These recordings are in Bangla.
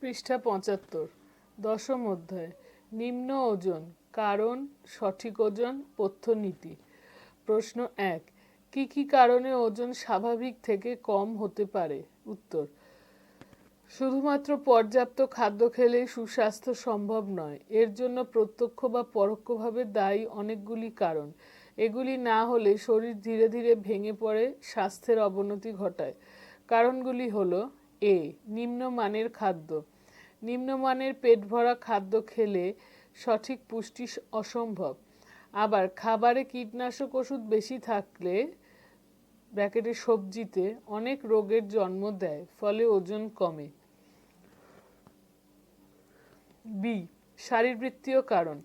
পৃষ্ঠা পঁচাত্তর, দশম অধ্যায়, নিম্ন ওজন, কারণ, সঠিক ওজন পথ্যনীতি প্রশ্ন এক, কি কি কারণে ওজন স্বাভাবিক থেকে কম হতে পারে? উত্তর, শুধুমাত্র পর্যাপ্ত খাদ্য খেলেই সুস্বাস্থ্য সম্ভব নয়। এর জন্য প্রত্যক্ষ বা পরোক্ষভাবে দায়ী অনেকগুলি কারণ। এগুলি না হলে শরীর ধীরে ধীরে ভেঙে পড়ে, স্বাস্থ্যের অবনতি ঘটায়। কারণগুলি হলো এ নিম্নমানের খাদ্য। নিম্নমানের পেট ভরা খাদ্য খেলে সঠিক পুষ্টি অসম্ভব। আবার খাবারে কীটনাশক ওষুধ বেশি থাকলে, ব্র্যাকেটে সবজিতে অনেক রোগের জন্ম দেয়, ফলে ওজন কমে। বি শারীরবৃত্তীয় কারণ।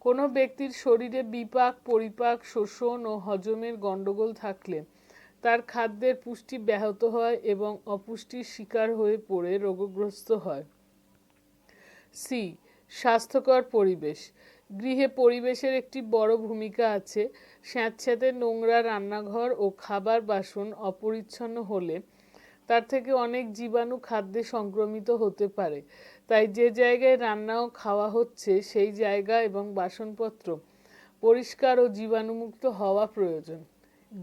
কোনো ব্যক্তির শরীরে বিপাক, পরিপাক, শোষণ ও হজমের গণ্ডগোল থাকলে তার খাদ্যের পুষ্টি ব্যাহত হয় এবং অপুষ্টির শিকার হয়ে পড়ে, রোগগ্রস্ত হয়। সি স্বাস্থ্যকর পরিবেশ। গৃহে পরিবেশের একটি বড় ভূমিকা আছে। স্যাঁতস্যাঁতে নোংরা রান্নাঘর ও খাবার বাসন অপরিচ্ছন্ন হলে তার থেকে অনেক জীবাণু খাদ্যে সংক্রমিত হতে পারে। তাই যে জায়গায় রান্না ও খাওয়া হচ্ছে, সেই জায়গা এবং বাসনপত্র পরিষ্কার ও জীবাণুমুক্ত হওয়া প্রয়োজন।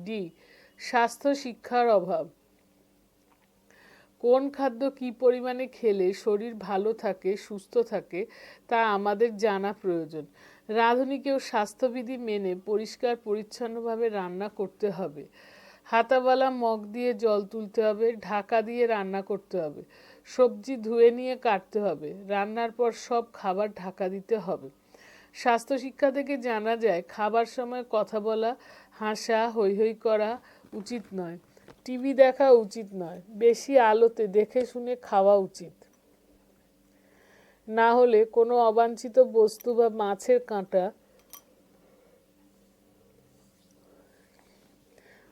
ডি স্বাস্থ্য শিক্ষার অভাব। কোন খাদ্য কি পরিমাণে খেলে শরীর ভালো থাকে, সুস্থ থাকে, তা আমাদের জানা প্রয়োজন। রাঁধুনিকেও স্বাস্থ্যবিধি মেনে পরিষ্কার, পরিচ্ছন্নভাবে রান্না করতে হবে। হাতাবালা, মগ দিয়ে জল তুলতে হবে, ঢাকা দিয়ে রান্না করতে হবে, সবজি ধুয়ে নিয়ে কাটতে হবে, রান্নার পর সব খাবার ঢাকা দিতে হবে। স্বাস্থ্য শিক্ষা থেকে জানা যায়, খাবার সময় কথা বলা, হাসা, হৈ হৈ করা উচিত নয়। টিভি দেখা উচিত নয়। বেশি আলোতে দেখে শুনে খাওয়া উচিত। না হলে কোনো অবাঞ্ছিত বস্তু বা মাছের কাঁটা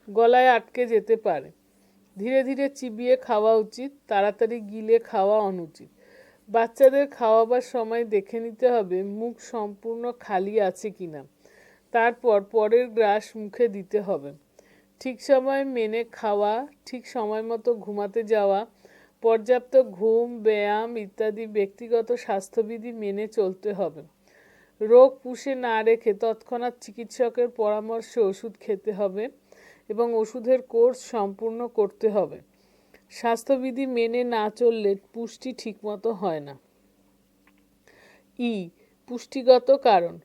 গলায় আটকে যেতে পারে। ধীরে ধীরে চিবিয়ে খাওয়া উচিত, তাড়াতাড়ি গিলে খাওয়া অনুচিত। বাচ্চাদের খাওয়াবার সময় দেখে নিতে হবে, মুখ সম্পূর্ণ খালি আছে কিনা। তারপর পরের গ্রাস মুখে দিতে হবে। ঠিক সময় মেনে খাওয়া, ঠিক সময় মতো ঘুমাতে যাওয়া, পর্যাপ্ত ঘুম, ব্যায়াম ইত্যাদি ব্যক্তিগত স্বাস্থ্যবিধি মেনে চলতে হবে। রোগ পুষে না রেখে তৎক্ষণাৎ চিকিৎসকের পরামর্শে ওষুধ খেতে হবে এবং ওষুধের কোর্স সম্পূর্ণ করতে হবে। স্বাস্থ্যবিধি মেনে না চললে পুষ্টি ঠিকমতো হয় না। ই, পুষ্টিগত কারণ।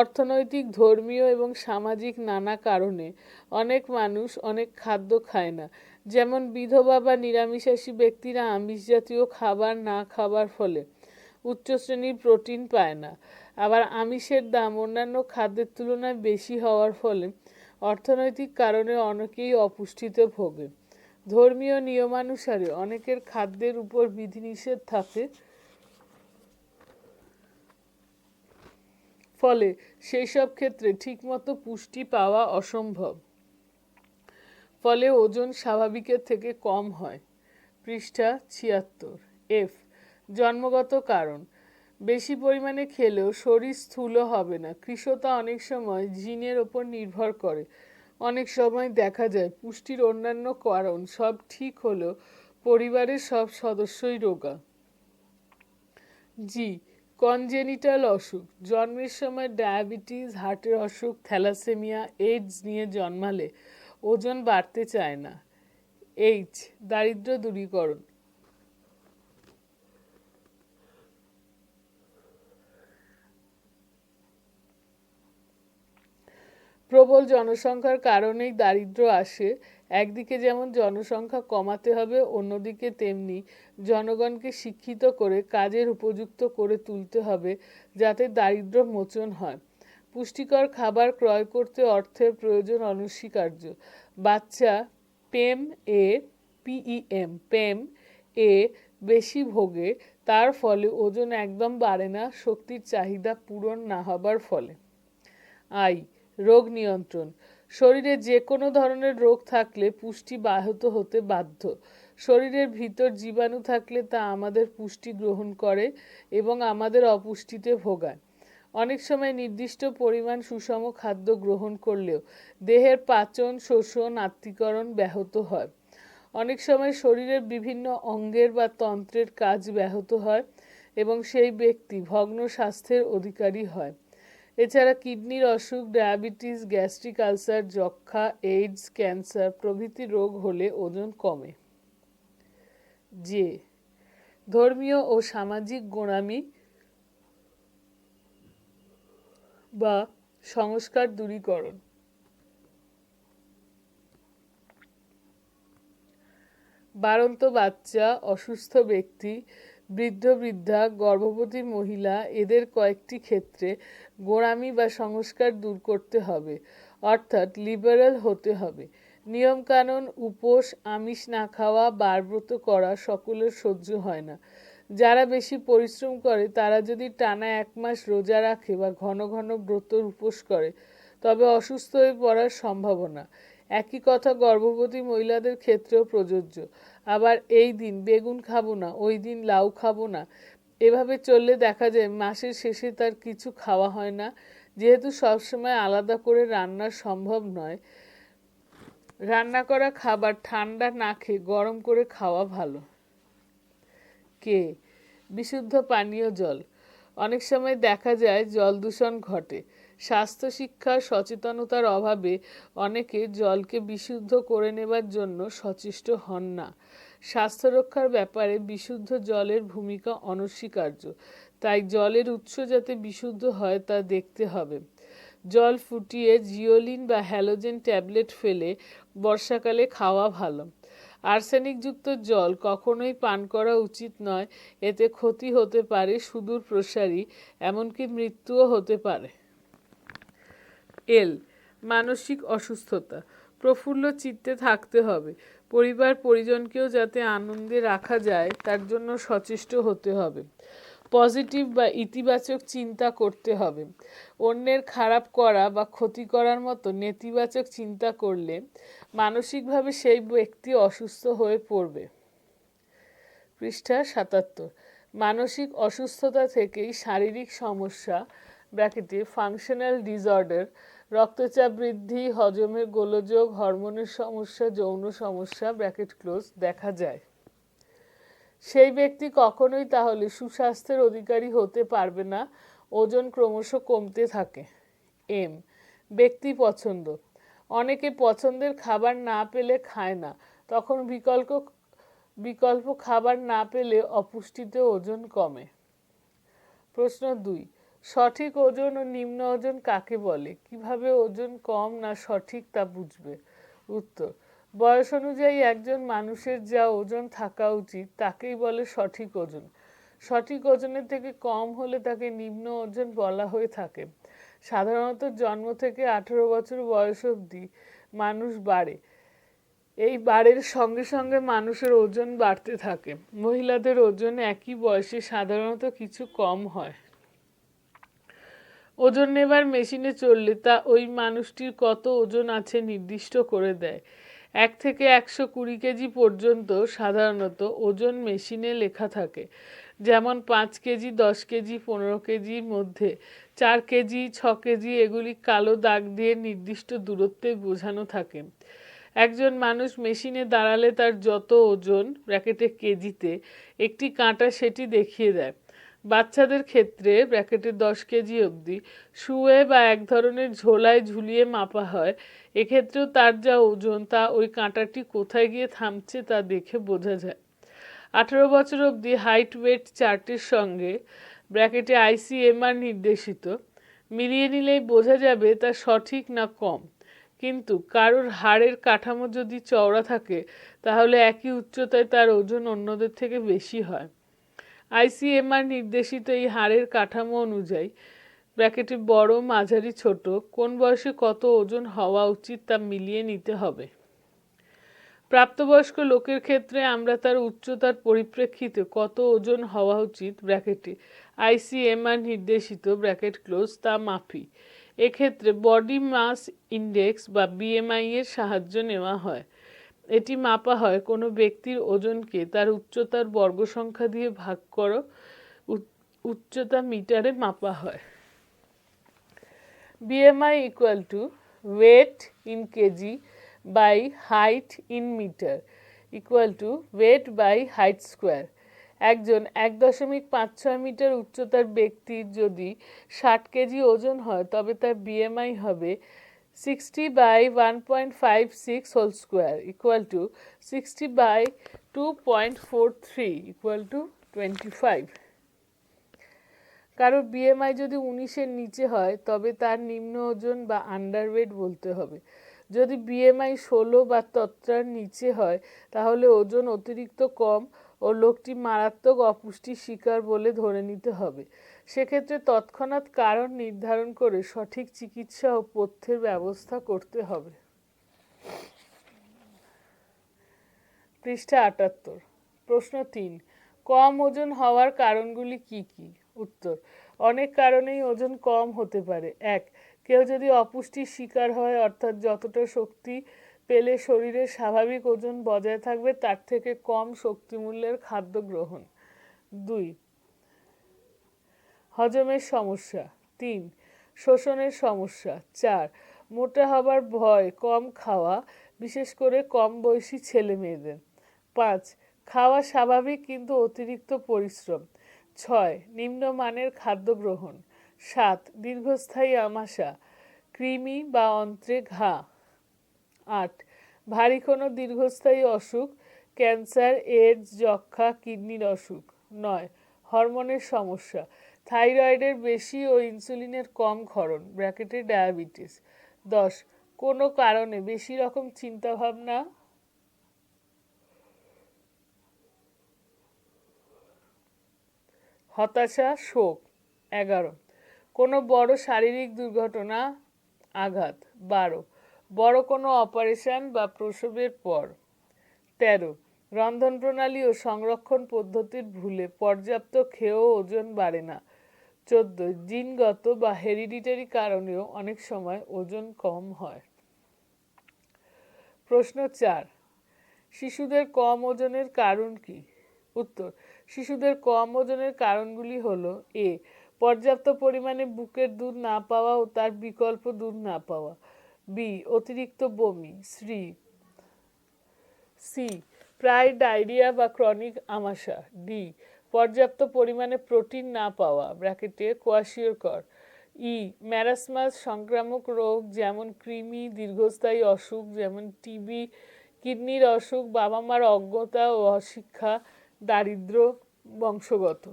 অর্থনৈতিক, ধর্মীয় এবং সামাজিক নানা কারণে অনেক মানুষ অনেক খাদ্য খায় না। যেমন বিধবা বা নিরামিষাশী ব্যক্তিরা আমিষ জাতীয় খাবার না খাবার ফলে উচ্চ শ্রেণির প্রোটিন পায় না। আবার আমিষের দাম অন্যান্য খাদ্যের তুলনায় বেশি হওয়ার ফলে অর্থনৈতিক কারণে অনেকেই অপুষ্টিতে ভোগে। ধর্মীয় নিয়মানুসারে অনেকের খাদ্যের উপর বিধিনিষেধ থাকে। ফলে সেই সব ক্ষেত্রে ঠিকমতো পুষ্টি পাওয়া অসম্ভব। ফলে ওজন স্বাভাবিকের থেকে কম হয়। পৃষ্ঠা ছিয়াত্তর। এফ, জন্মগত কারণ। বেশি পরিমাণে খেলেও শরীর স্থূল হবে না। কৃষতা অনেক সময় জিনের ওপর নির্ভর করে। অনেক সময় দেখা যায় পুষ্টির অন্যান্য কারণ সব ঠিক হলেও পরিবারের সব সদস্যই রোগা। জি কনজেনিটাল অসুখ। জন্মের সময় ডায়াবেটিস, হার্টের অসুখ, থ্যালাসেমিয়া, এইডস নিয়ে জন্মালে ওজন বাড়তে চায় না। এইচ, দারিদ্র দূরীকরণ। প্রবল জনসংখ্যার কারণেই দারিদ্র আসে। একদিকে যেমন জনসংখ্যা কমাতে হবে, অন্যদিকে তেমনি জনগণকে শিক্ষিত করে, কাজের উপযুক্ত করে তুলতে হবে যাতে দারিদ্র মোচন হয়। পুষ্টিকর খাবার ক্রয় করতে অর্থের প্রয়োজন অনস্বীকার্য। বাচ্চা পেম এ, পিইএম পেম এ বেশি ভোগে, তার ফলে ওজন একদম বাড়ে না, শক্তির চাহিদা পূরণ না হবার ফলে। আই, রোগ নিয়ন্ত্রণ। শরীরে যে কোনো ধরনের রোগ থাকলে পুষ্টি ব্যাহত হতে বাধ্য। শরীরের ভিতর জীবাণু থাকলে তা আমাদের পুষ্টি গ্রহণ করে এবং আমাদের অপুষ্টিতে ভোগায়। অনেক সময় নির্দিষ্ট পরিমাণ সুষম খাদ্য গ্রহণ করলেও দেহের পাচন, শোষণ আত্মীকরণ ব্যাহত হয়। অনেক সময় শরীরের বিভিন্ন অঙ্গের বা তন্ত্রের কাজ ব্যাহত হয় এবং সেই ব্যক্তি ভগ্ন স্বাস্থ্যের অধিকারী হয়। এছাড়া কিডনির অসুখ, ডায়াবেটিস, গ্যাস্ট্রিক আলসার যক্ষা এইডস, ক্যান্সার প্রভৃতি রোগ হলে ওজন কমে। যে ধর্মীয় ও সামাজিক গোড়ামি বা সংস্কার দূরীকরণ। বাড়ন্ত বাচ্চা, অসুস্থ ব্যক্তি, বৃদ্ধ, বৃদ্ধা, গর্ভবতী মহিলা, এদের কয়েকটি ক্ষেত্রে গোড়ামি বা সংস্কার দূর করতে হবে, অর্থাৎ লিবারেল হতে হবে। নিয়মকানুন, উপোস, আমিষ না খাওয়া, বারব্রত করা সকলের সহ্য হয় না। যারা বেশি পরিশ্রম করে, তারা যদি টানা এক মাস রোজা রাখে বা ঘন ঘন ব্রত উপোস করে, তবে অসুস্থ হয়ে পড়ার সম্ভাবনা। একই কথা গর্ভবতী মহিলাদের ক্ষেত্রেও প্রযোজ্য। আবার এই দিন বেগুন খাব না, ওই দিন লাউ খাব না, এভাবে চললে দেখা যায় মাসের শেষে তার কিছু খাওয়া হয় না। যেহেতু সবসময় আলাদা করে রান্না সম্ভব নয় রান্না করা খাবার ঠান্ডা না খেয়ে গরম করে খাওয়া ভালো। কে? বিশুদ্ধ পানীয় জল। অনেক সময় দেখা যায় জল দূষণ ঘটে। স্বাস্থ্য, শিক্ষা, সচেতনতার অভাবে অনেকে জলকে বিশুদ্ধ করে নেবার জন্য সচেষ্ট হন না। স্বাস্থ্য রক্ষার ব্যাপারে বিশুদ্ধ জলের ভূমিকা অনস্বীকার্য। তাই জলের উৎস যাতে বিশুদ্ধ হয় তা দেখতে হবে। জল ফুটিয়ে জিওলিন বা হ্যালোজেন ট্যাবলেট ফেলে বর্ষাকালে খাওয়া ভালো। আর্সেনিকযুক্ত জল কখনোই পান করা উচিত নয়, এতে ক্ষতি হতে পারে সুদূর প্রসারী, এমনকি মৃত্যুও হতে পারে। এল, মানসিক অসুস্থতা, প্রফুল্ল চিত্তে থাকতে হবে। পরিবার পরিজনকেও যাতে আনন্দে রাখা যায়, তার জন্য সচেষ্ট হতে হবে। পজিটিভ বা ইতিবাচক চিন্তা করতে হবে। অন্যের খারাপ করা বা ক্ষতি করার মতো নেতিবাচক চিন্তা করলে মানসিকভাবে সেই ব্যক্তি অসুস্থ হয়ে পড়বে। পৃষ্ঠা সাতাত্তর। মানসিক অসুস্থতা থেকেই শারীরিক সমস্যা, ব্র্যাকেটে, ফাংশনাল ডিসঅর্ডার, রক্তচাপ বৃদ্ধি হজমের গোলযোগ, হরমোনের সমস্যা, যৌন সমস্যা, ব্র্যাকেট ক্লোজ দেখা যায়। সেই ব্যক্তি কখনোই তাহলে সুস্বাস্থ্যের অধিকারী হতে পারবে না। ওজন ক্রমশ কমতে থাকে। এম, ব্যক্তি পছন্দ। অনেকে পছন্দের খাবার না পেলে খায় না। তখন বিকল্প বিকল্প খাবার না পেলে অপুষ্টিতে ওজন কমে। প্রশ্ন দুই, সঠিক ওজন ও নিম্ন ওজন কাকে বলে? কীভাবে ওজন কম না সঠিক তা বুঝবে? উত্তর বয়স অনুযায়ী একজন মানুষের যা ওজন থাকা উচিত, তাকেই বলে সঠিক ওজন। সঠিক ওজনের থেকে কম হলে তাকে নিম্ন ওজন বলা হয়ে থাকে। সাধারণত জন্ম থেকে আঠেরো বছর বয়স অবধি মানুষ বাড়ে। এই বাড়ের সঙ্গে সঙ্গে মানুষের ওজন বাড়তে থাকে। মহিলাদের ওজন একই বয়সে সাধারণত কিছু কম হয়। ওজন নেবার মেশিনে চললে তা ওই মানুষটির কত ওজন আছে নির্দিষ্ট করে দেয়। এক থেকে একশো কুড়ি কেজি পর্যন্ত সাধারণত ওজন মেশিনে লেখা থাকে। যেমন পাঁচ কেজি, দশ কেজি, পনেরো কেজির মধ্যে। চার কেজি, ছ কেজি এগুলি কালো দাগ দিয়ে নির্দিষ্ট দূরত্বে বোঝানো থাকে। একজন মানুষ মেশিনে দাঁড়ালে তার যত ওজন, ব্র্যাকেটে কেজিতে, একটি কাঁটা সেটি দেখিয়ে দেয়। বাচ্চাদের ক্ষেত্রে ব্র্যাকেটে দশ কেজি অবধি শুয়ে বা এক ধরনের ঝোলায় ঝুলিয়ে মাপা হয়। এক্ষেত্রেও তার যা ওজন তা ওই কাঁটাটি কোথায় গিয়ে থামছে তা দেখে বোঝা যায়। আঠেরো বছর অবধি হাইট ওয়েট চার্টের সঙ্গে ব্র্যাকেটে আইসিএমআর নির্দেশিত। মিলিয়ে নিলেই বোঝা যাবে তা সঠিক না কম। কিন্তু কারোর হাড়ের কাঠামো যদি চওড়া থাকে, তাহলে একই উচ্চতায় তার ওজন অন্যদের থেকে বেশি হয়। আইসিএমআর নির্দেশিত এই হাড়ের কাঠামো অনুযায়ী, ব্র্যাকেটে বড়, মাঝারি, ছোট, কোন বয়সে কত ওজন হওয়া উচিত তা মিলিয়ে নিতে হবে। প্রাপ্তবয়স্ক লোকের ক্ষেত্রে আমরা তার উচ্চতার পরিপ্রেক্ষিতে কত ওজন হওয়া উচিত ব্র্যাকেটে আইসিএমআর নির্দেশিত ব্র্যাকেট ক্লোজ তা মাফি। এক্ষেত্রে বডি মাস ইন্ডেক্স বা বিএমআই এর সাহায্য নেওয়া হয়। এটি মাপা হয়। কোনো ব্যক্তির ওজনকে তার উচ্চতার বর্গ সংখ্যা দিয়ে ভাগ করো। উচ্চতা মিটারে মাপা হয়। BMI equal to weight in kg by height in metre equal to weight by height square একজন এক দশমিক পাঁচ ছয় মিটার উচ্চতার ব্যক্তির যদি ষাট কেজি ওজন হয়, তবে তার বিএমআই হবে sixty by one point five six whole square equal to sixty by two point four three equal to twenty five কারও বিএমআই যদি উনিশের নিচে হয়, তবে তার নিম্ন ওজন বা আন্ডারওয়েট বলতে হবে। যদি বিএমআই ষোলো বা তত্রার নিচে হয়, তাহলে ওজন অতিরিক্ত কম ও লোকটি মারাত্মক অপুষ্টির শিকার বলে ধরে নিতে হবে। সেক্ষেত্রে তৎক্ষণাৎ কারণ নির্ধারণ করে সঠিক চিকিৎসা ও পথ্যের ব্যবস্থা করতে হবে। পৃষ্ঠা আটাত্তর। প্রশ্ন তিন, কম ওজন হওয়ার কারণগুলি কি কি? উত্তর, অনেক কারণেই ওজন কম হতে পারে। এক, কেউ যদি অপুষ্টির শিকার হয়, অর্থাৎ যতটা শক্তি পেলে শরীরের স্বাভাবিক ওজন বজায় থাকবে, তার থেকে কম শক্তিমূল্যের খাদ্য গ্রহণ। দুই হজমের সমস্যা তিন, শোষণের সমস্যা চার, মোটা হবার ভয় কম খাওয়া, বিশেষ করে কম বয়সী ছেলে মেয়েদের। পাঁচ, খাওয়া স্বাভাবিক কিন্তু অতিরিক্ত পরিশ্রম। ছয় নিম্নমানের খাদ্য গ্রহণ। সাত, দীর্ঘস্থায়ী আমাশা, কৃমি বা অন্ত্রে ঘা। আট, ভারী কোনো দীর্ঘস্থায়ী অসুখ, ক্যান্সার এইডস যক্ষা কিডনির অসুখ। নয়, হরমোনের সমস্যা। থাইরয়েডের বেশি ও ইনসুলিনের কম ক্ষরণ ব্র্যাকেটে ডায়াবেটিস। দশ, কোনো কারণে বেশি রকম চিন্তাভাবনা? হতাশা, শোক। এগারো, কোনো বড় শারীরিক দুর্ঘটনা? আঘাত। বারো, বড় কোনো অপারেশন বা প্রসবের পর। তেরো রন্ধন প্রণালী ও সংরক্ষণ পদ্ধতির ভুলে পর্যাপ্ত খেয়েও ওজন বাড়ে না। চোদ্দ, জিনগত বা হেরিডিটারি কারণেও অনেক সময় ওজন কম হয়। প্রশ্ন চার, শিশুদের কম ওজনের কারণ কি? উত্তর, শিশুদের কম ওজনের কারণগুলি হলো, এ, পর্যাপ্ত পরিমাণে বুকের দুধ না পাওয়া ও তার বিকল্প দুধ না পাওয়া। বি, অতিরিক্ত বমি। শ্রী সি, প্রায় ডায়রিয়া বা ক্রনিক আমাশা ডি পর্যাপ্ত পরিমাণে প্রোটিন না পাওয়া ব্র্যাকেটে কোয়াশিওরকর ই ম্যারাসমাস সংক্রামক রোগ যেমন কৃমি, দীর্ঘস্থায়ী অসুখ, যেমন টিবি কিডনির অসুখ বাবা মার অজ্ঞতা ও অশিক্ষা, দারিদ্র, বংশগত।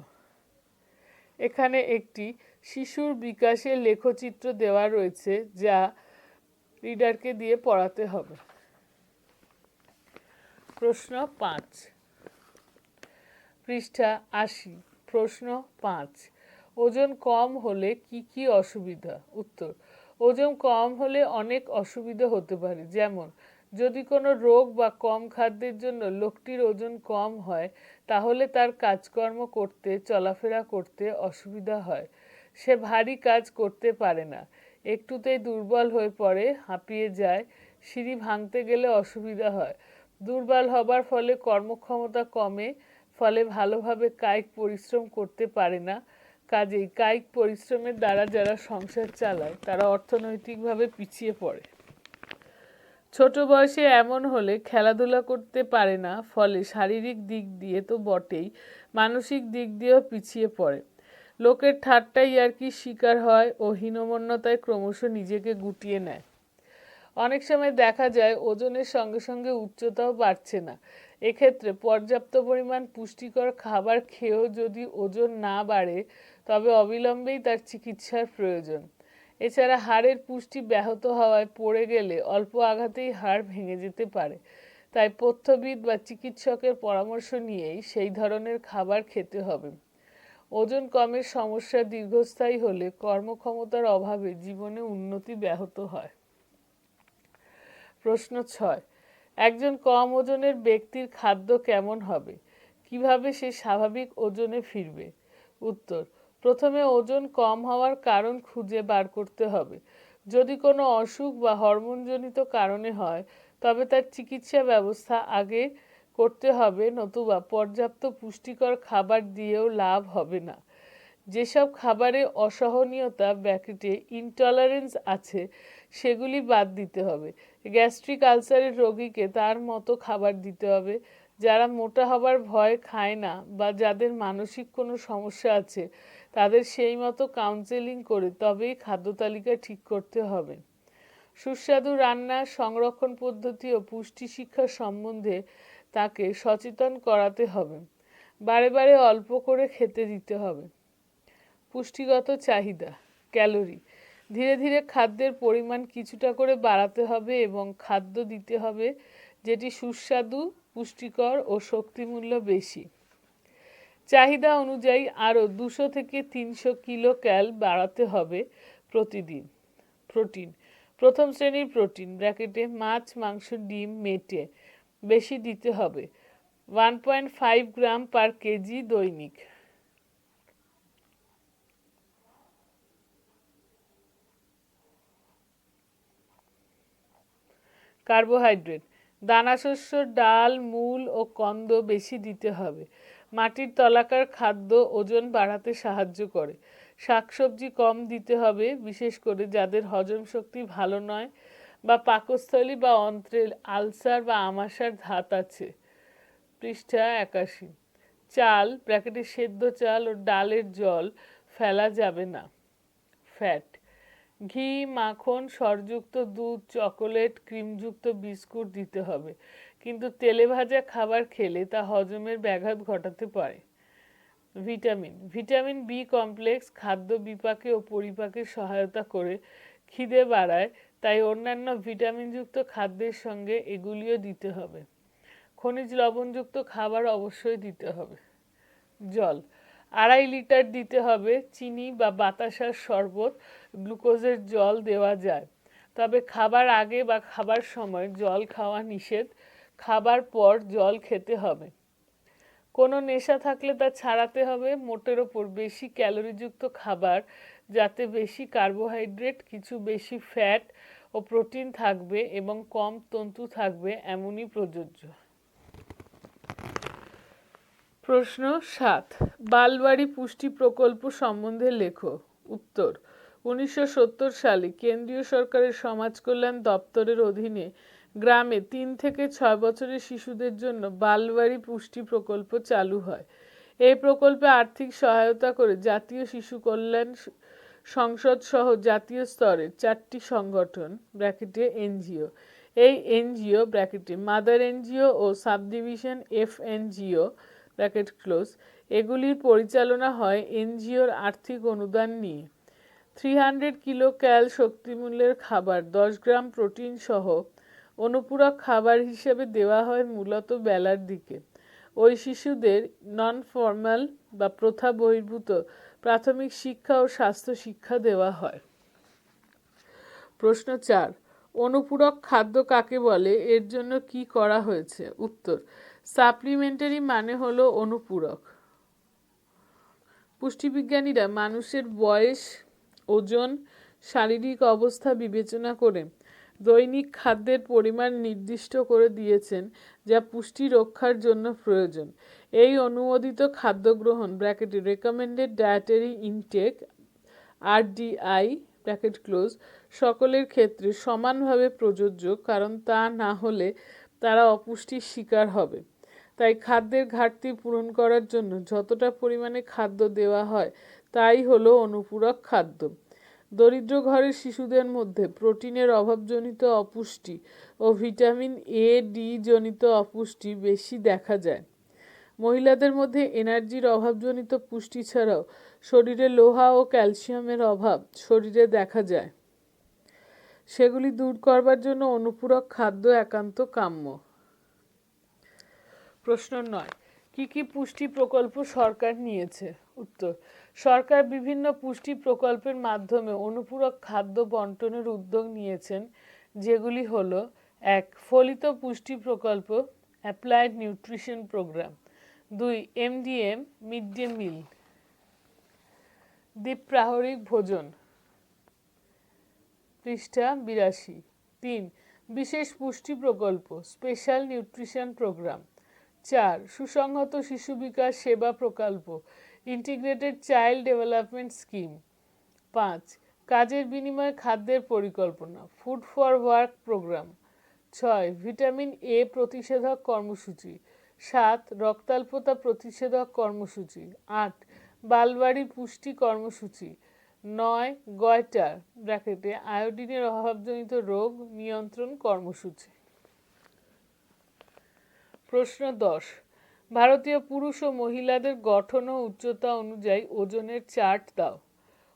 এখানে একটি শিশুর বিকাশের লেখচিত্র দেওয়া রয়েছে যা রিডারকে দিয়ে পড়াতে হবে। প্রশ্ন পাঁচ। পৃষ্ঠা আশি, প্রশ্ন পাঁচ। ওজন কম হলে কি কি অসুবিধা? উত্তর, ওজন কম হলে অনেক অসুবিধা হতে পারে। যেমন, যদি কোনো রোগ বা কম খাদ্যের জন্য লোকটির ওজন কম হয়, তাহলে তার কাজকর্ম করতে, চলাফেরা করতে অসুবিধা হয়। সে ভারী কাজ করতে পারে না। একটুতেই দুর্বল হয়ে পড়ে, হাঁপিয়ে যায়, সিঁড়ি ভাঙতে গেলে অসুবিধা হয়। দুর্বল হবার ফলে কর্মক্ষমতা কমে ফলে ভালোভাবে কায়িক পরিশ্রম করতে পারে না। কাজেই কায়িক পরিশ্রমের দ্বারা যারা সংসার চালায়, তারা অর্থনৈতিকভাবে পিছিয়ে পড়ে। ছোট বয়সে এমন হলে খেলাধুলা করতে পারে না, ফলে শারীরিক দিক দিয়ে তো বটেই, মানসিক দিক দিয়েও পিছিয়ে পড়ে। লোকের ঠাট্টাই আর কি শিকার হয় ও হীনমন্যতায় ক্রমশ নিজেকে গুটিয়ে নেয়। অনেক সময় দেখা যায় ওজনের সঙ্গে সঙ্গে উচ্চতাও বাড়ছে না। এক্ষেত্রে পর্যাপ্ত পরিমাণ পুষ্টিকর খাবার খেয়েও যদি ওজন না বাড়ে, তবে অবিলম্বেই তার চিকিৎসার প্রয়োজন। এছাড়া হাড়ের পুষ্টি ব্যাহত হওয়ায় পড়ে গেলে অল্প আঘাতেই হাড় ভেঙে যেতে পারে। তাই পথ্যবিদ বা চিকিৎসকের পরামর্শ নিয়েই সেই ধরনের খাবার খেতে হবে। ওজন কমের সমস্যা দীর্ঘস্থায়ী হলে কর্মক্ষমতার অভাবে জীবনে উন্নতি ব্যাহত হয়। প্রশ্ন ছয়, একজন কম ওজনের ব্যক্তির খাদ্য কেমন হবে? কীভাবে সে স্বাভাবিক ওজনে ফিরবে? উত্তর, প্রথমে ওজন কম হওয়ার কারণ খুঁজে বার করতে হবে। যদি কোনো অসুখ বা হরমোনজনিত কারণে হয়, তবে তার চিকিৎসা ব্যবস্থা আগে করতে হবে নতুবা পর্যাপ্ত পুষ্টিকর খাবার দিয়েও লাভ হবে না। যেসব খাবারে অসহনীয়তা, ব্যাকেটে ইনটলারেন্স আছে সেগুলি বাদ দিতে হবে। গ্যাস্ট্রিক আলসারের রোগীকে তার মতো খাবার দিতে হবে, যারা মোটা হবার ভয় খায় না বা যাদের মানসিক কোনো সমস্যা আছে, তাদের সেই মতো কাউন্সেলিং করে তবেই খাদ্য তালিকা ঠিক করতে হবে। সুস্বাদু রান্না, সংরক্ষণ পদ্ধতি ও পুষ্টি শিক্ষা সম্বন্ধে তাকে সচেতন করাতে হবে। বারে বারে অল্প করে খেতে দিতে হবে। পুষ্টিগত চাহিদা, ক্যালোরি ধীরে ধীরে খাদ্যের পরিমাণ কিছুটা করে বাড়াতে হবে এবং খাদ্য দিতে হবে, যেটি সুস্বাদু, পুষ্টিকর ও শক্তিমূল্য বেশি। চাহিদা অনুযায়ী আরও দুশো থেকে তিনশো কিলো ক্যাল বাড়াতে হবে প্রতিদিন। প্রোটিন। প্রথম শ্রেণির প্রোটিন, ব্র্যাকেটে মাছ, মাংস, ডিম, মেটে বেশি দিতে হবে। One point five gram per kg দৈনিক। কার্বোহাইড্রেট। দানাশস্য, ডাল, মূল ও কন্দ বেশি দিতে হবে। মাটির তলাকার খাদ্য ওজন বাড়াতে সাহায্য করে। শাকসবজি কম দিতে হবে, বিশেষ করে যাদের হজম শক্তি ভালো নয় বা পাকস্থলী বা অন্ত্রে আলসার বা আমাশার ধাত আছে। পৃষ্ঠা একাশি। চাল, প্যাকেটে সেদ্ধ চাল ও ডালের জল ফেলা যাবে না। ফ্যাট। ঘি, মাখন, সরযুক্ত দুধ, চকোলেট, ক্রিমযুক্ত বিস্কুট দিতে হবে। কিন্তু তেলে ভাজা খাবার খেলে তা হজমের ব্যাঘাত ঘটাতে পারে। ভিটামিন ভিটামিন বি কমপ্লেক্স খাদ্য বিপাকে ও পরিপাকে সহায়তা করে খিদে বাড়ায়, তাই অন্যান্য ভিটামিনযুক্ত খাদ্যের সঙ্গে এগুলিও দিতে হবে। খনিজ লবণযুক্ত খাবার অবশ্যই দিতে হবে। জল আড়াই লিটার দিতে হবে চিনি বা বাতাসার শরবত, গ্লুকোজের জল দেওয়া যায়। তবে খাবার আগে বা খাবার সময় জল খাওয়া নিষেধ, খাবার পর জল খেতে হবে। কোনো নেশা থাকলে তা ছাড়াতে হবে। মোটের ওপর বেশি ক্যালোরিযুক্ত খাবার, যাতে বেশি কার্বোহাইড্রেট, কিছু বেশি ফ্যাট ও প্রোটিন থাকবে এবং কম তন্তু থাকবে এমনই প্রযোজ্য। প্রশ্ন সাত বালবাড়ি পুষ্টি প্রকল্প সম্বন্ধে লেখো। উত্তর, উনিশশো সত্তর সালে কেন্দ্রীয় সরকারের সমাজ কল্যাণ দপ্তরের অধীনে গ্রামে তিন থেকে ছয় বছরের শিশুদের জন্য বালবাড়ি পুষ্টি প্রকল্প চালু হয়। এই প্রকল্পে আর্থিক সহায়তা করে জাতীয় শিশু কল্যাণ সংসদ সহ জাতীয় স্তরের চারটি সংগঠন, ব্র্যাকেটে এনজিও। এই এনজিও, ব্র্যাকেটে mother NGO O subdivision of NGO bracket close. এগুলির পরিচালনা হয় এনজিওর আর্থিক অনুদান নিয়ে। থ্রি হান্ড্রেড কিলো ক্যাল শক্তিমূল্যের খাবার, দশ গ্রাম প্রোটিন সহ অনুপূরক খাবার হিসেবে দেওয়া হয় মূলত বেলার দিকে। ওই শিশুদের নন ফর্মাল বা প্রথা বহির্ভূত প্রাথমিক শিক্ষা ও স্বাস্থ্য শিক্ষা দেওয়া হয়। প্রশ্ন চার, অনুপূরক খাদ্য কাকে বলে? এর জন্য কি করা হয়েছে? উত্তর সাপ্লিমেন্টারি মানে হলো অনুপূরক। পুষ্টিবিজ্ঞানীরা মানুষের বয়স, ওজন, শারীরিক অবস্থা বিবেচনা করে দৈনিক খাদ্যের পরিমাণ নির্দিষ্ট করে দিয়েছেন, যা পুষ্টি রক্ষার জন্য প্রয়োজন। এই অনুমোদিত খাদ্য গ্রহণ ব্র্যাকেটে recommended dietary intake RDI bracket close, সকলের ক্ষেত্রে সমানভাবে প্রযোজ্য, কারণ তা না হলে তারা অপুষ্টির শিকার হবে। তাই খাদ্যের ঘাটতি পূরণ করার জন্য যতটা পরিমাণে খাদ্য দেওয়া হয়, তাই হলো অনুপূরক খাদ্য। দরিদ্র ঘরের শিশুদের মধ্যে প্রোটিনের অভাবজনিত অপুষ্টি ও ভিটামিন এ ডি জনিত অপুষ্টি বেশি দেখা যায়। মহিলাদের মধ্যে এনার্জির অভাবজনিত পুষ্টি ছাড়াও শরীরে লোহা ও ক্যালসিয়ামের অভাব শরীরে দেখা যায়। সেগুলি দূর করবার জন্য অনুপূরক খাদ্য একান্ত কাম্য। প্রশ্ন নয়। কি কি পুষ্টি প্রকল্প সরকার নিয়েছে? উত্তর, সরকার বিভিন্ন পুষ্টি প্রকল্পের মাধ্যমে অনুপূরক খাদ্য বন্টনের উদ্যোগ নিয়েছেন, যেগুলি হলো, এক, ফলিত পুষ্টি প্রকল্প অ্যাপ্লাইড নিউট্রিশন প্রোগ্রাম, দুই, এমডিএম, মিড ডে মিল, দ্বীপ্রাহরিক ভোজন, পৃষ্ঠা বিরাশি, তিন, বিশেষ পুষ্টি প্রকল্প, স্পেশাল নিউট্রিশন প্রোগ্রাম চার, সুসংহত শিশু বিকাশ সেবা প্রকল্প ইন্টিগ্রেটেড চাইল্ড ডেভেলপমেন্ট স্কিম পাঁচ, কাজের বিনিময়ে খাদ্যের পরিকল্পনা ফুড ফর ওয়ার্ক প্রোগ্রাম ছয়, ভিটামিন এ প্রতিষেধক কর্মসূচি। সাত, রক্তাল্পতা প্রতিষেধক কর্মসূচি। আট, বালবাড়ি পুষ্টি কর্মসূচি। নয় গয়টার ব্র্যাকেটে আয়োডিনের অভাবজনিত রোগ নিয়ন্ত্রণ কর্মসূচি। প্রশ্ন দশ। ভারতীয় পুরুষ ও মহিলাদের গঠন ও উচ্চতা অনুযায়ী ওজনের চার্ট দাও।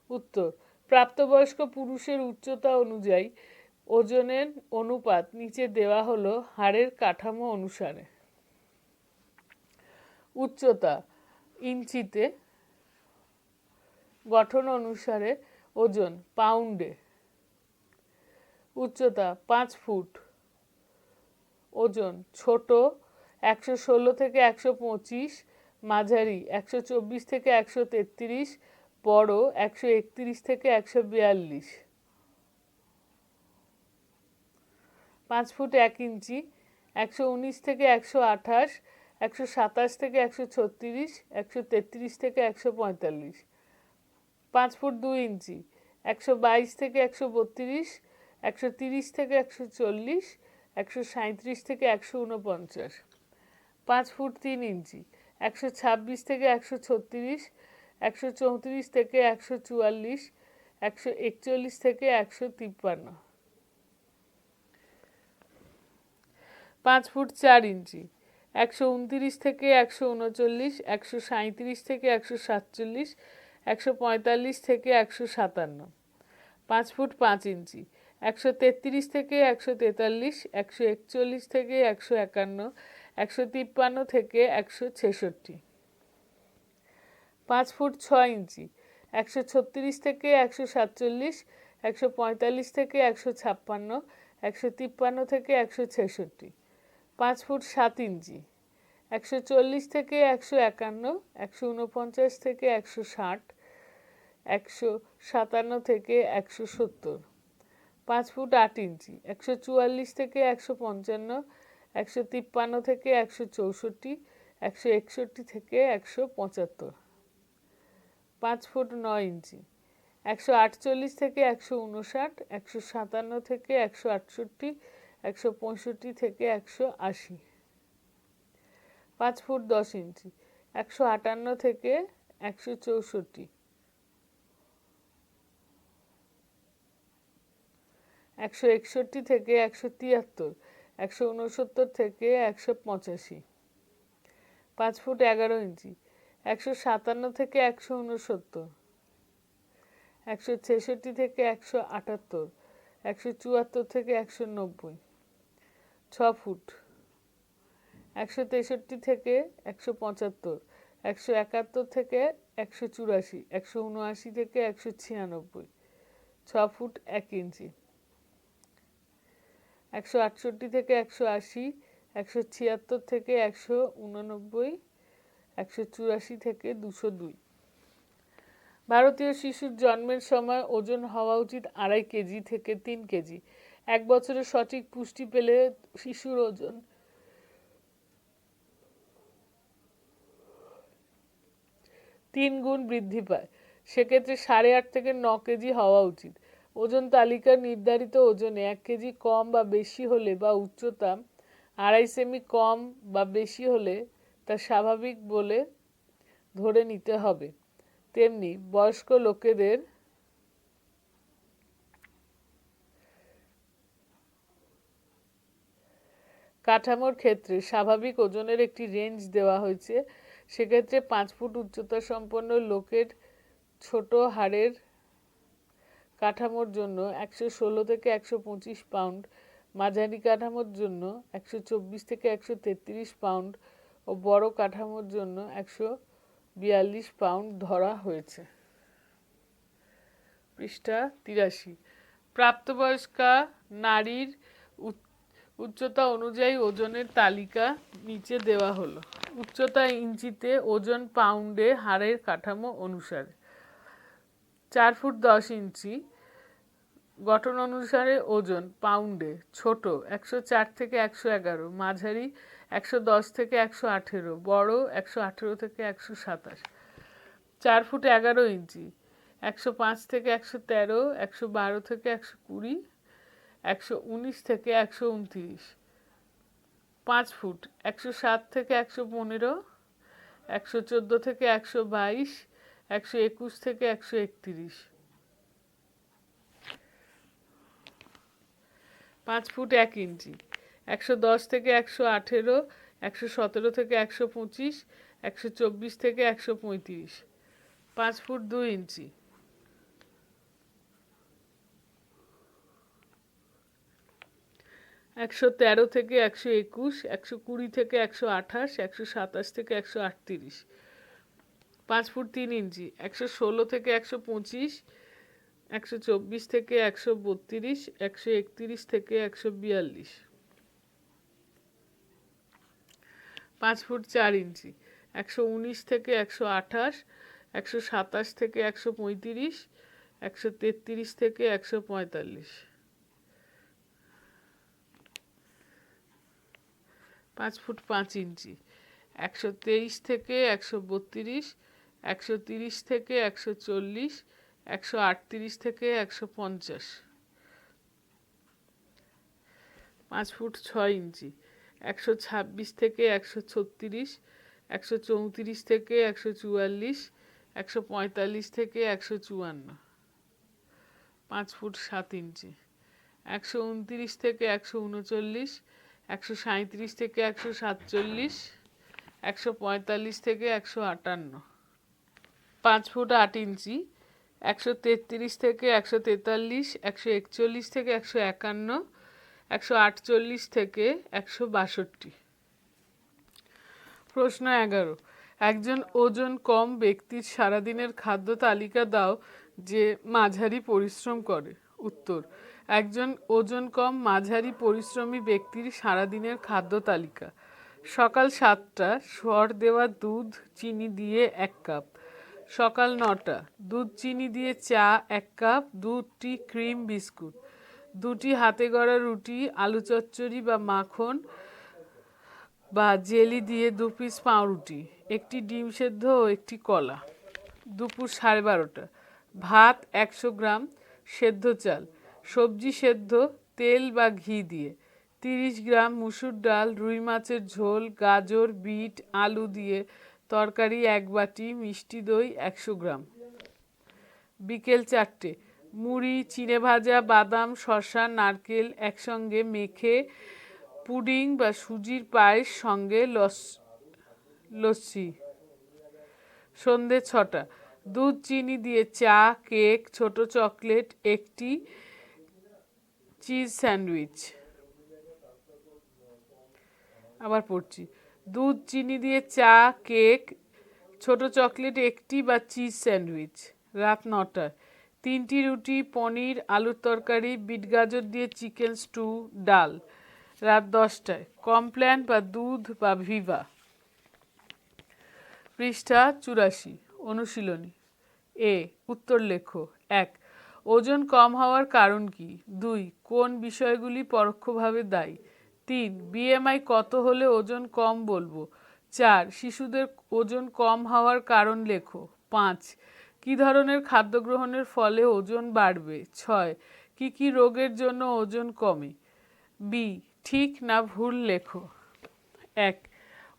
উত্তর, প্রাপ্তবয়স্ক পুরুষের উচ্চতা অনুযায়ী ওজনের অনুপাত নিচে দেওয়া হলো হাড়ের কাঠামো অনুসারে। উচ্চতা, ইঞ্চিতে গঠন অনুসারে ওজন, পাউন্ডে। উচ্চতা, পাঁচ ফুট। ওজন, ছোট একশো ষোলো থেকে একশো পঁচিশ, মাঝারি একশো চব্বিশ থেকে একশো তেত্রিশ, বড় একশো একত্রিশ থেকে একশো বিয়াল্লিশ। পাঁচ ফুট এক ইঞ্চি, একশো উনিশ থেকে একশো আঠাশ, একশো সাতাশ থেকে একশো ছত্রিশ, একশো তেত্রিশ থেকে একশো পঁয়তাল্লিশ। পাঁচ ফুট দুই ইঞ্চি, একশো বাইশ থেকে একশো বত্রিশ, একশো তিরিশ থেকে একশো চল্লিশ, একশো সাঁত্রিশ থেকে একশো উনপঞ্চাশ। পাঁচ ফুট তিন ইঞ্চি, একশো ছাব্বিশ থেকে একশো ছত্রিশ, একশো চৌত্রিশ থেকে একশো চুয়াল্লিশ, একশো একচল্লিশ থেকে একশো তিপ্পান্ন। পাঁচ ফুট চার ইঞ্চি, একশো উনত্রিশ থেকে একশো উনচল্লিশ, একশো সাঁত্রিশ থেকে একশো সাতচল্লিশ, একশো পঁয়তাল্লিশ থেকে একশো সাতান্ন। পাঁচ ফুট পাঁচ ইঞ্চি, একশো তেত্রিশ থেকে একশো তেতাল্লিশ, একশো একচল্লিশ থেকে একশো একান্ন একশো তিপ্পান্ন থেকে একশো ছেষট্টি। পাঁচ ফুট ছয় ইঞ্চি, একশো ছত্রিশ থেকে একশো সাতচল্লিশ, একশো পঁয়তাল্লিশ থেকে একশো ছাপ্পান্ন, একশো তিপ্পান্ন থেকে একশো ছেষট্টি। পাঁচ ফুট সাত ইঞ্চি, একশো চল্লিশ থেকে একশো একান্ন, একশো উনপঞ্চাশ থেকে একশো ষাট, একশো সাতান্ন থেকে একশো সত্তর। পাঁচ ফুট আট ইঞ্চি, একশো চুয়াল্লিশ থেকে একশো পঞ্চান্ন একশো তিপ্পান্ন থেকে একশো চৌষট্টি, একশো একষট্টি থেকে একশো পঁচাত্তর। পাঁচ ফুট নয় ইঞ্চি, একশো আটচল্লিশ থেকে একশো উনষাট, একশো সাতান্ন থেকে একশো আটষট্টি, একশো পঁয়ষট্টি থেকে একশো আশি। পাঁচ ফুট দশ ইঞ্চি, একশো আটান্ন থেকে একশো চৌষট্টি। একশো একষট্টি থেকে একশো তিয়াত্তর একশো উনসত্তর থেকে একশো পঁচাশি। পাঁচ ফুট এগারো ইঞ্চি, একশো সাতান্ন থেকে একশো উনসত্তর একশো ছেষট্টি থেকে একশো আটাত্তর, একশো চুয়াত্তর থেকে একশো নব্বই। ছ ফুট, একশো তেষট্টি থেকে একশো পঁচাত্তর, একশো একাত্তর থেকে একশো চুরাশি, একশো উনআশি থেকে একশো ছিয়ানব্বই। ছ ফুট এক ইঞ্চি। একশো আটষট্টি থেকে একশো আশি, একশো ছিয়াত্তর থেকে একশো উননব্বই, একশো চুরাশি থেকে দুশো দুই। ভারতীয় শিশুর জন্মের সময় ওজন হওয়া উচিত আড়াই কেজি থেকে তিন কেজি। এক বছরে সঠিক পুষ্টি পেলে শিশুর ওজন তিন গুণ বৃদ্ধি পায়। সেক্ষেত্রে সাড়ে আট থেকে ন কেজি হওয়া উচিত। ওজন তালিকার নির্ধারিত ওজনে এক কেজি কম বা বেশি হলে বা উচ্চতা আড়াই সেমি কম বা বেশি হলে তা স্বাভাবিক বলে ধরে নিতে হবে। তেমনি বয়স্ক লোকেদের কাঠামোর ক্ষেত্রে স্বাভাবিক ওজনের একটি রেঞ্জ দেওয়া হয়েছে। সেক্ষেত্রে পাঁচ ফুট উচ্চতা সম্পন্ন লোকের ছোট হাড়ের কাঠামোর জন্য একশো ষোলো থেকে একশো পঁচিশ পাউন্ড, মাঝারি কাঠামোর জন্য একশো চব্বিশ থেকে একশো তেত্রিশ পাউন্ড ও বড় কাঠামোর জন্য একশো বিয়াল্লিশ পাউন্ড ধরা হয়েছে। পৃষ্ঠা তিরাশি। প্রাপ্তবয়স্কা নারীর উচ্চতা অনুযায়ী ওজনের তালিকা নিচে দেওয়া হলো। উচ্চতা ইঞ্চিতে ওজন পাউন্ডে হাড়ের কাঠামো অনুসারে। চার ফুট দশ ইঞ্চি গঠন অনুসারে ওজন পাউন্ডে ছোট, একশো চার থেকে একশো এগারো, মাঝারি, একশো দশ থেকে একশো আঠেরো, বড়, একশো আঠেরো থেকে একশো সাতাশ। চার ফুট এগারো ইঞ্চি, একশো পাঁচ থেকে একশো তেরো, একশো বারো থেকে একশো কুড়ি, একশো উনিশ থেকে একশো উনত্রিশ। পাঁচ ফুট, একশো সাত থেকে একশো পনেরো, একশো চোদ্দ থেকে একশো বাইশ, একশো একুশ থেকে একশো একত্রিশ। পাঁচ ফুট এক ইঞ্চি। একশো দশ থেকে একশো আঠেরো, একশো সতেরো থেকে একশো পঁচিশ, একশো চব্বিশ থেকে একশো পঁয়ত্রিশ। পাঁচ ফুট দুই ইঞ্চি। একশো তেরো থেকে একশো একুশ, একশো কুড়ি থেকে একশো আঠাশ, একশো সাতাশ থেকে একশো আটত্রিশ। পাঁচ ফুট তিন ইঞ্চি। একশো ষোলো থেকে একশো পঁচিশ একশো চব্বিশ থেকে একশো বত্রিশ, একশো একত্রিশ থেকে একশো বিয়াল্লিশ। পাঁচ ফুট চার ইঞ্চি, একশো উনিশ থেকে একশো আঠাশ, একশো সাতাশ থেকে একশো পঁয়ত্রিশ, একশো তেত্রিশ থেকে একশো পঁয়তাল্লিশ। পাঁচ ফুট পাঁচ ইঞ্চি, একশো তেইশ থেকে একশো বত্রিশ, একশো তিরিশ থেকে একশো চল্লিশ একশো আটত্রিশ থেকে একশো পঞ্চাশ। পাঁচ ফুট ছয় ইঞ্চি। একশো ছাব্বিশ থেকে একশো ছত্রিশ, একশো চৌত্রিশ থেকে একশো চুয়াল্লিশ, একশো পঁয়তাল্লিশ থেকে একশো চুয়ান্ন। পাঁচ ফুট সাত ইঞ্চি। একশো উনত্রিশ থেকে একশো উনচল্লিশ, একশো সাঁত্রিশ থেকে একশো সাতচল্লিশ, একশো পঁয়তাল্লিশ থেকে একশো আটান্ন। পাঁচ ফুট আট ইঞ্চি। একশো তেত্রিশ থেকে একশো তেতাল্লিশ, একশো একচল্লিশ থেকে একশো একান্ন, একশো আটচল্লিশ থেকে একশো বাষট্টি। প্রশ্ন এগারো। একজন ওজন কম ব্যক্তির সারাদিনের খাদ্য তালিকা দাও যে মাঝারি পরিশ্রম করে। উত্তর, একজন ওজন কম মাঝারি পরিশ্রমী ব্যক্তির সারাদিনের খাদ্য তালিকা। সকাল সাতটা সর দেওয়া দুধ, চিনি দিয়ে এক কাপ। সকাল নটা। দুধ চিনি দিয়ে চা, এক কাপ দুটি ক্রিম, বিস্কুট। দুটি হাতে গড়া রুটি, আলু চচ্চড়ি বা মাখন বা জেলি দিয়ে দু পিস পাউরুটি, একটি ডিম সেদ্ধ ও একটি কলা। দুপুর সাড়ে বারোটা। ভাত একশো গ্রাম, সেদ্ধ চাল। সবজি সেদ্ধ, তেল বা ঘি দিয়ে। তিরিশ গ্রাম মুসুর ডাল, রুই মাছের ঝোল, গাজর, বিট, আলু দিয়ে তরকারি, এক বাটি মিষ্টি দই, একশো গ্রাম। বিকেল চারটে। মুড়ি চিনে ভাজা, বাদাম, শসা, নারকেল একসঙ্গে মেখে পুডিং বা সুজির পায়েস সঙ্গে লস, লস্যি। সন্ধে ছটা। দুধ, চিনি দিয়ে চা, কেক, ছোট চকলেট, একটি চিজ স্যান্ডউইচ। আবার পড়ছি। দুধ, চিনি দিয়ে চা, কেক, ছোট চকলেট, একটি বা চিজ স্যান্ডউইচ। রাত নটায়। তিনটি রুটি, পনির, আলুর তরকারি, বিট গাজর দিয়ে চিকেন স্টু, ডাল। রাত দশটায়। কমপ্ল্যান বা দুধ বা ভিভা। পৃষ্ঠা চুরাশি। অনুশীলনী। এ, উত্তর লেখো। এক, ওজন কম হওয়ার কারণ কি? দুই, কোন বিষয়গুলি পরোক্ষভাবে দায়ী? তিন বিএমআই কত হলে ওজন কম বলব? চার, শিশুদের ওজন কম হওয়ার কারণ লেখো। পাঁচ, কী ধরনের খাদ্য গ্রহণের ফলে ওজন বাড়বে? ছয়, কি কি রোগের জন্য ওজন কমে? বি, ঠিক না ভুল লেখো। এক,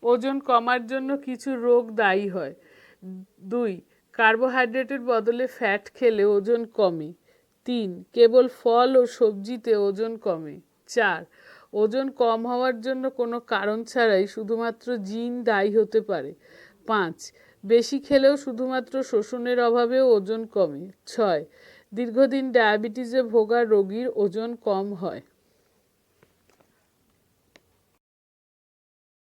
ওজন কমার জন্য কিছু রোগ দায়ী হয়। দুই, কার্বোহাইড্রেটের বদলে ফ্যাট খেলে ওজন কমে। তিন, কেবল ফল ও সবজিতে ওজন কমে। চার ওজন কম হওয়ার জন্য কোনো কারণ ছাড়াই শুধুমাত্র জিন দায়ী হতে পারে। পাঁচ, বেশি খেলেও শুধুমাত্র শোষণের অভাবেও ওজন কমে। ছয়, দীর্ঘদিন ডায়াবেটিসে ভোগা রোগীর ওজন কম হয়।